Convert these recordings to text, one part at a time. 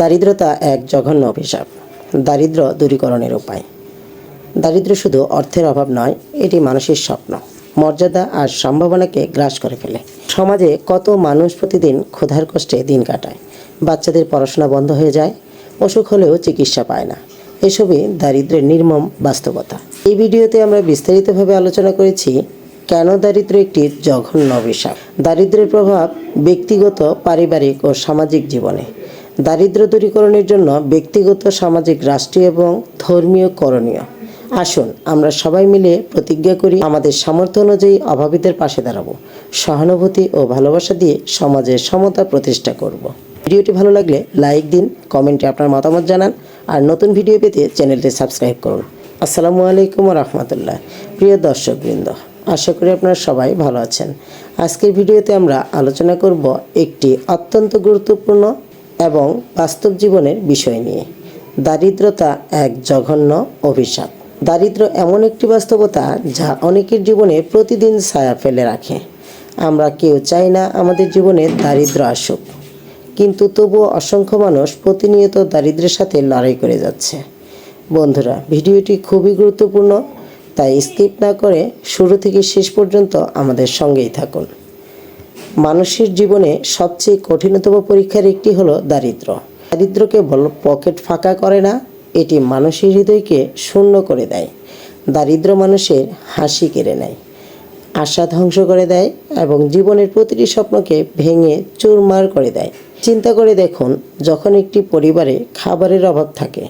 দারিদ্রতা এক জঘন্য অভিশাপ। দারিদ্র দূরীকরণের উপায়। দারিদ্র শুধু অর্থের অভাব নয়, এটি মানুষের স্বপ্ন। মর্যাদা আর সম্ভাবনাকে গ্রাস করে ফেলে। সমাজে কত মানুষ প্রতিদিন ক্ষুধার কষ্টে দিন কাটায়। বাচ্চাদের পড়াশোনা বন্ধ হয়ে যায়, অসুখ হলেও চিকিৎসা পায় না। এসবই দারিদ্র্যের নির্মম বাস্তবতা। এই ভিডিওতে আমরা বিস্তারিতভাবে আলোচনা করেছি, কেন দারিদ্র একটি জঘন্য অভিশাপ? দারিদ্র্যের প্রভাব ব্যক্তিগত, পারিবারিক ও সামাজিক জীবনে। দারিদ্র দূরীকরণের জন্য ব্যক্তিগত, সামাজিক, রাষ্ট্রীয় এবং ধর্মীয় করণীয়। আসুন আমরা সবাই মিলে প্রতিজ্ঞা করি আমাদের সামর্থ্য অনুযায়ী অভাবীদের পাশে দাঁড়াবো। সহানুভূতি ও ভালোবাসা দিয়ে সমাজের সমতা প্রতিষ্ঠা করব। ভিডিওটি ভালো লাগলে লাইক দিন, কমেন্টে আপনার মতামত জানান, আর নতুন ভিডিও পেতে চ্যানেলটি সাবস্ক্রাইব করুন। আসসালামু আলাইকুম রহমতুল্লাহ। প্রিয় দর্শকবৃন্দ, আশা করি আপনারা সবাই ভালো আছেন। আজকের ভিডিওতে আমরা আলোচনা করব একটি অত্যন্ত গুরুত্বপূর্ণ এবং বাস্তব জীবনের বিষয় নিয়ে। দারিদ্রতা এক জঘন্য অভিশাপ। দারিদ্র এমন একটি বাস্তবতা যা অনেকের জীবনে প্রতিদিন ছায়া ফেলে রাখে। আমরা কেউ চাই না আমাদের জীবনে দারিদ্র আসুক। কিন্তু তবুও অসংখ্য মানুষ প্রতিনিয়ত দারিদ্র্যের সাথে লড়াই করে যাচ্ছে। বন্ধুরা, ভিডিওটি খুবই গুরুত্বপূর্ণ, তাই স্কিপ না করে শুরু থেকে শেষ পর্যন্ত আমাদের সঙ্গেই থাকুন। মানুষের জীবনে সবচেয়ে কঠিনতম পরীক্ষার একটি হলো দারিদ্র দারিদ্র কেবল পকেট ফাঁকা করে না, এটি মানুষের হৃদয়কে শূন্য করে দেয়। দারিদ্র মানুষের হাসি কেড়ে নেয়, আশা ধ্বংস করে দেয় এবং জীবনের প্রতিটি স্বপ্নকে ভেঙে চুরমার করে দেয়। চিন্তা করে দেখুন, যখন একটি পরিবারে খাবারের অভাব থাকে,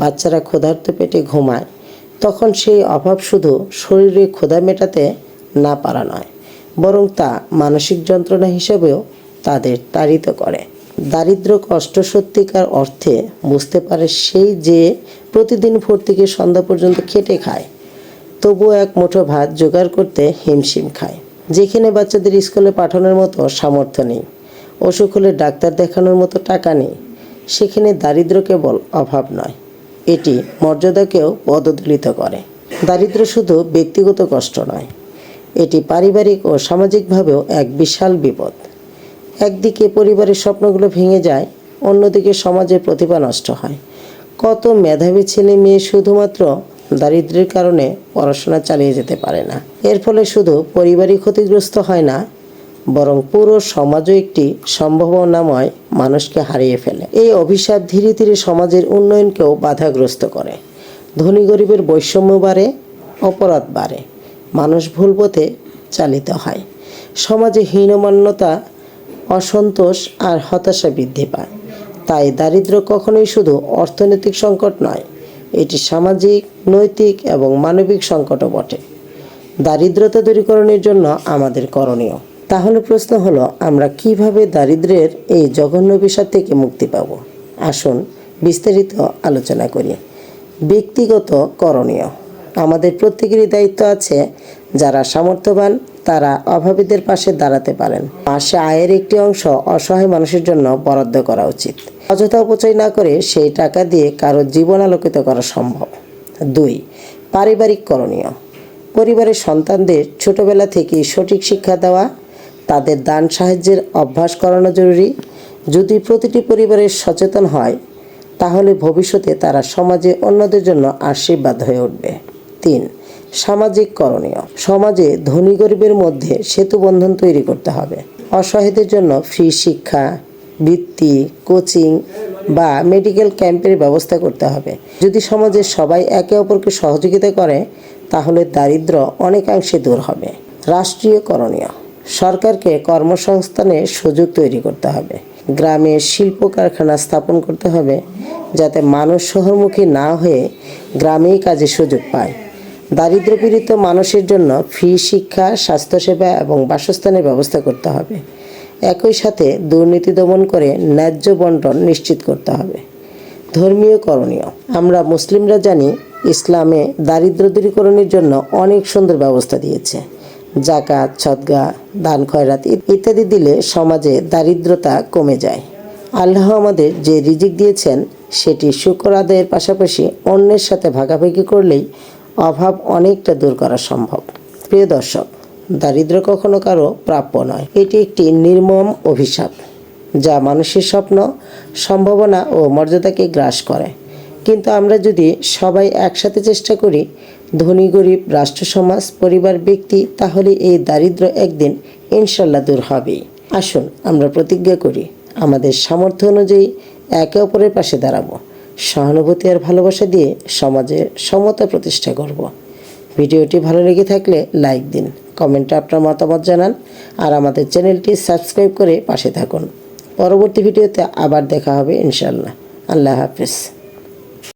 বাচ্চারা ক্ষুধার্ত পেটে ঘুমায়, তখন সেই অভাব শুধু শরীরে ক্ষুধা মেটাতে না পারা নয় বরং তা মানসিক যন্ত্রণা হিসেবেও তাদের তাড়িত করে। দারিদ্র কষ্ট সত্যিকার অর্থে বুঝতে পারে সেই যে প্রতিদিন ভোর থেকে সন্ধ্যা পর্যন্ত খেটে খায়, তবুও এক মুঠো ভাত জোগাড় করতে হিমশিম খায়। যেখানে বাচ্চাদের স্কুলে পাঠানোর মতো সামর্থ্য নেই, অসুখ হলে ডাক্তার দেখানোর মতো টাকা নেই, সেখানে দারিদ্র কেবল অভাব নয়, এটি মর্যাদাকেও পদদলিত করে। দারিদ্র শুধু ব্যক্তিগত কষ্ট নয় এটি পারিবারিক ও সামাজিকভাবেও এক বিশাল বিপদ। একদিকে পরিবারের স্বপ্নগুলো ভেঙে যায়, অন্যদিকে সমাজের প্রতিভা নষ্ট হয়। কত মেধাবী ছেলে মেয়ে শুধুমাত্র দারিদ্র্যের কারণে পড়াশোনা চালিয়ে যেতে পারে না। এর ফলে শুধু পরিবারই ক্ষতিগ্রস্ত হয় না, বরং পুরো সমাজও একটি সম্ভাবনাময় মানুষকে হারিয়ে ফেলে। এই অভিশাপ ধীরে ধীরে সমাজের উন্নয়নকেও বাধাগ্রস্ত করে। ধনী গরিবের বৈষম্য বাড়ে, অপরাধ বাড়ে। মানুষ ভুল পথে চালিত হয়। সমাজে হীনমান্যতা, অসন্তোষ আর হতাশা বৃদ্ধি পায়। তাই দারিদ্র্য কখনোই শুধু অর্থনৈতিক সংকট নয়, এটি সামাজিক, নৈতিক এবং মানবিক সংকটও বটে। দারিদ্রতা দূরীকরণের জন্য আমাদের করণীয়। তাহলে প্রশ্ন হলো, আমরা কীভাবে দারিদ্র্যের এই জঘন্য বিষয় থেকে মুক্তি পাব? আসুন বিস্তারিত আলোচনা করি। ব্যক্তিগত করণীয়। আমাদের প্রত্যেকেরই দায়িত্ব আছে, যারা সামর্থ্যবান, তারা অভাবীদের পাশে দাঁড়াতে পারেন। মাসে আয়ের একটি অংশ অসহায় মানুষের জন্য বরাদ্দ করা উচিত। অযথা অপচয় না করে সেই টাকা দিয়ে কারও জীবন আলোকিত করা সম্ভব। দুই, পারিবারিক করণীয়। পরিবারের সন্তানদের ছোটবেলা থেকে সঠিক শিক্ষা দেওয়া, তাদের দান সাহায্যের অভ্যাস করানো জরুরি। যদি প্রতিটি পরিবারের সচেতন হয়, তাহলে ভবিষ্যতে তারা সমাজে অন্যদের জন্য আশীর্বাদ হয়ে উঠবে। তিন, সামাজিক করণীয়। সমাজে ধনী গরিবের মধ্যে সেতু বন্ধন তৈরি করতে হবে। অসহায়দের জন্য ফ্রি শিক্ষা, বৃত্তি, কোচিং বা মেডিকেল ক্যাম্পের ব্যবস্থা করতে হবে। যদি সমাজের সবাই একে অপরকে সহযোগিতা করে, তাহলে দারিদ্র অনেকাংশে দূর হবে। রাষ্ট্রীয় করণীয়, সরকারকে কর্মসংস্থানের সুযোগ তৈরি করতে হবে। গ্রামে শিল্প কারখানা স্থাপন করতে হবে, যাতে মানুষ শহরমুখী না হয়ে গ্রামেই কাজের সুযোগ পায়। দারিদ্রপীড়িত মানুষের জন্য ফ্রি শিক্ষা, স্বাস্থ্যসেবা এবং বাসস্থানের ব্যবস্থা করতে হবে। একই সাথে দুর্নীতি দমন করে ন্যায্য বন্টন নিশ্চিত করতে হবে। ধর্মীয় করণীয়। আমরা মুসলিমরা জানি, ইসলামে দারিদ্র দূরীকরণের জন্য অনেক সুন্দর ব্যবস্থা দিয়েছে। জাকাত, সদগা, দান, খয়রাত ইত্যাদি দিলে সমাজে দারিদ্রতা কমে যায়। আল্লাহ আমাদের যে রিজিক দিয়েছেন, সেটি শুকর আদায়ের পাশাপাশি অন্যের সাথে ভাগাভাগি করলেই অভাব অনেকটা দূর করা সম্ভব। প্রিয় দর্শক দারিদ্র কখনো কারও প্রাপ্য নয়। এটি একটি নির্মম অভিশাপ, যা মানুষের স্বপ্ন, সম্ভাবনা ও মর্যাদাকে গ্রাস করে। কিন্তু আমরা যদি সবাই একসাথে চেষ্টা করি, ধনী, গরিব, রাষ্ট্র, সমাজ, পরিবার, ব্যক্তি, তাহলে এই দারিদ্র্য একদিন ইনশাল্লাহ দূর হবে আসুন আমরা প্রতিজ্ঞা করি, আমাদের সামর্থ্য অনুযায়ী একে অপরের পাশে দাঁড়াবো। সহানুভূতি আর ভালোবাসা দিয়ে সমাজে সমতা প্রতিষ্ঠা করব। ভিডিওটি ভালো লেগে থাকলে লাইক দিন, কমেন্টে আপনার মতামত জানান, আর আমাদের চ্যানেলটি সাবস্ক্রাইব করে পাশে থাকুন। পরবর্তী ভিডিওতে আবার দেখা হবে ইনশাল্লাহ আল্লাহ হাফিজ।